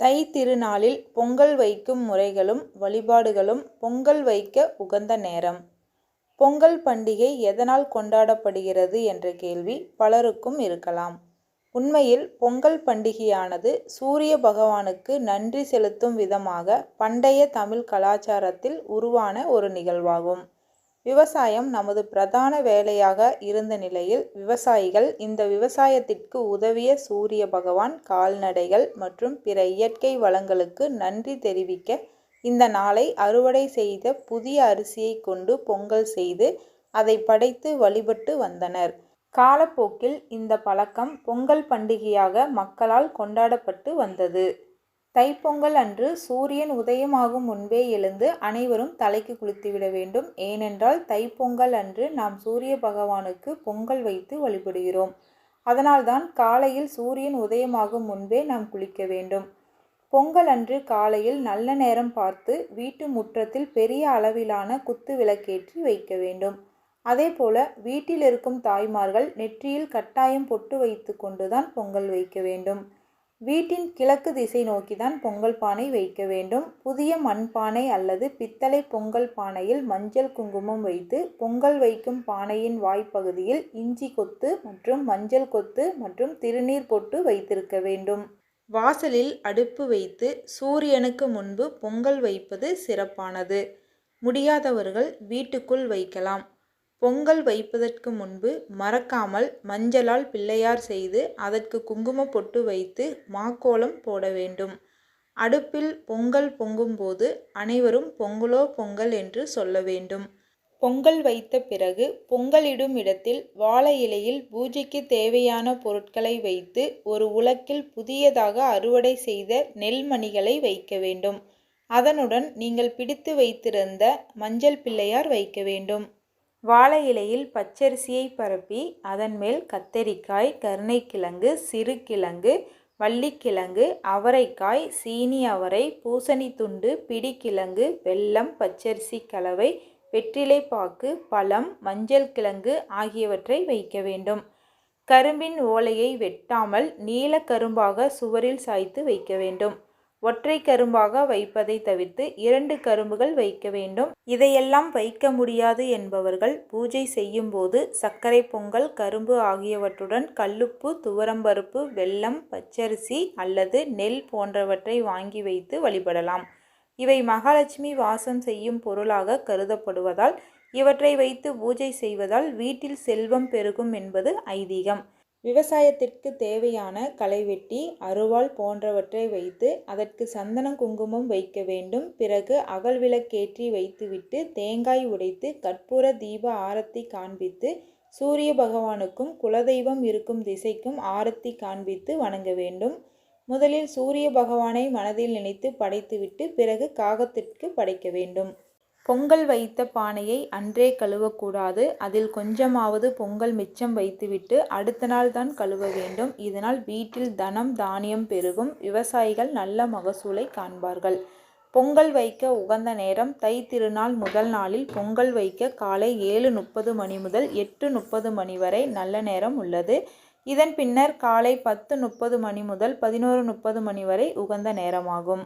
தை திருநாளில் பொங்கல் வைக்கும் முறைகளும் வழிபாடுகளும் பொங்கல் வைக்க உகந்த நேரம். பொங்கல் பண்டிகை எதனால் கொண்டாடப்படுகிறது என்ற கேள்வி பலருக்கும் இருக்கலாம். உண்மையில் பொங்கல் பண்டிகையானது சூரிய பகவானுக்கு நன்றி செலுத்தும் விதமாக பண்டைய தமிழ் கலாச்சாரத்தில் உருவான ஒரு நிகழ்வாகும். விவசாயம் நமது பிரதான வேலையாக இருந்த நிலையில் விவசாயிகள் இந்த விவசாயத்திற்கு உதவிய சூரிய பகவான் கால்நடைகள் மற்றும் பிற இயற்கை வளங்களுக்கு நன்றி தெரிவிக்க இந்த நாளை அறுவடை செய்த புதிய அரிசியை கொண்டு பொங்கல் செய்து அதை படைத்து வழிபட்டு வந்தனர். காலப்போக்கில் இந்த பழக்கம் பொங்கல் பண்டிகையாக மக்களால் கொண்டாடப்பட்டு வந்தது. தைப்பொங்கல் அன்று சூரியன் உதயமாகும் முன்பே எழுந்து அனைவரும் தலைக்கு குளித்துவிட வேண்டும். ஏனென்றால் தைப்பொங்கல் அன்று நாம் சூரிய பகவானுக்கு பொங்கல் வைத்து வழிபடுகிறோம். அதனால்தான் காலையில் சூரியன் உதயமாகும் முன்பே நாம் குளிக்க வேண்டும். பொங்கல் அன்று காலையில் நல்ல நேரம் பார்த்து வீட்டு முற்றத்தில் பெரிய அளவிலான குத்து விளக்கேற்றி வைக்க வேண்டும். அதேபோல வீட்டில் இருக்கும் தாய்மார்கள் நெற்றியில் கட்டாயம் பொட்டு வைத்து கொண்டுதான் பொங்கல் வைக்க வேண்டும். வீட்டின் கிழக்கு திசை நோக்கிதான் பொங்கல் பானை வைக்க வேண்டும். புதிய மண்பானை அல்லது பித்தளை பொங்கல் பானையில் மஞ்சள் குங்குமம் வைத்து பொங்கல் வைக்கும் பானையின் வாய்ப்பகுதியில் இஞ்சி கொத்து மற்றும் மஞ்சள் கொத்து மற்றும் திருநீர் பொட்டு வைத்திருக்க வேண்டும். வாசலில் அடுப்பு வைத்து சூரியனுக்கு முன்பு பொங்கல் வைப்பது சிறப்பானது. முடியாதவர்கள் வீட்டுக்குள் வைக்கலாம். பொங்கல் வைப்பதற்கு முன்பு மறக்காமல் மஞ்சளால் பிள்ளையார் செய்து அதற்கு குங்கும பொட்டு வைத்து மாக்கோலம் போட வேண்டும். அடுப்பில் பொங்கல் பொங்கும்போது அனைவரும் பொங்கலோ பொங்கல் என்று சொல்ல வேண்டும். பொங்கல் வைத்த பிறகு பொங்கலிடும் இடத்தில் வாழை இலையில் பூஜைக்கு தேவையான பொருட்களை வைத்து ஒரு உலக்கில் புதியதாக அறுவடை செய்த நெல்மணிகளை வைக்க வேண்டும். அதனுடன் நீங்கள் பிடித்து வைத்திருந்த மஞ்சள் பிள்ளையார் வைக்க வேண்டும். வாழை இலையில் பச்சரிசியை பரப்பி அதன் மேல் கத்தரிக்காய் கருணைக்கிழங்கு சிறுகிழங்கு வள்ளிக்கிழங்கு அவரைக்காய் சீனி அவரை பூசணி துண்டு பிடிக்கிழங்கு வெல்லம் பச்சரிசி கலவை வெற்றிலை பாக்கு பழம் மஞ்சள் கிழங்கு ஆகியவற்றை வைக்க வேண்டும். கரும்பின் ஓலையை வெட்டாமல் நீல கரும்பாக சுவரில் சாய்த்து வைக்க வேண்டும். ஒற்றை கரும்பாக வைப்பதை தவிர்த்து இரண்டு கரும்புகள் வைக்க வேண்டும். இதையெல்லாம் வைக்க முடியாது என்பவர்கள் பூஜை செய்யும் போது சர்க்கரை பொங்கல் கரும்பு ஆகியவற்றுடன் கல்லுப்பு துவரம்பருப்பு வெல்லம் பச்சரிசி அல்லது நெல் போன்றவற்றை வாங்கி வைத்து வழிபடலாம். இவை மகாலட்சுமி வாசம் செய்யும் பொருளாக கருதப்படுவதால் இவற்றை வைத்து பூஜை செய்வதால் வீட்டில் செல்வம் பெருகும் என்பது ஐதீகம். விவசாயத்திற்கு தேவையான களைவெட்டி அருவாள் போன்றவற்றை வைத்து அதற்கு சந்தன குங்குமம் வைக்க வேண்டும். பிறகு அகல் விளக்கேற்றி வைத்துவிட்டு தேங்காய் உடைத்து கற்பூர தீப ஆரத்தி காண்பித்து சூரிய பகவானுக்கும் குலதெய்வம் இருக்கும் திசைக்கும் ஆரத்தி காண்பித்து வணங்க வேண்டும். முதலில் சூரிய பகவானை மனதில் நினைத்து படைத்துவிட்டு பிறகு காகத்திற்கு படைக்க வேண்டும். பொங்கல் வைத்த பானையை அன்றே கழுவக்கூடாது. அதில் கொஞ்சமாவது பொங்கல் மிச்சம் வைத்துவிட்டு அடுத்த நாள் தான் கழுவ வேண்டும். இதனால் வீட்டில் தனம் தானியம் பெருகும். விவசாயிகள் நல்ல மகசூலை காண்பார்கள். பொங்கல் வைக்க உகந்த நேரம் தை திருநாள் முதல் நாளில் பொங்கல் வைக்க காலை ஏழு முப்பது மணி முதல் எட்டு முப்பது மணி வரை நல்ல நேரம் உள்ளது. இதன் பின்னர் காலை பத்து முப்பது மணி முதல் பதினோரு முப்பது மணி வரை உகந்த நேரமாகும்.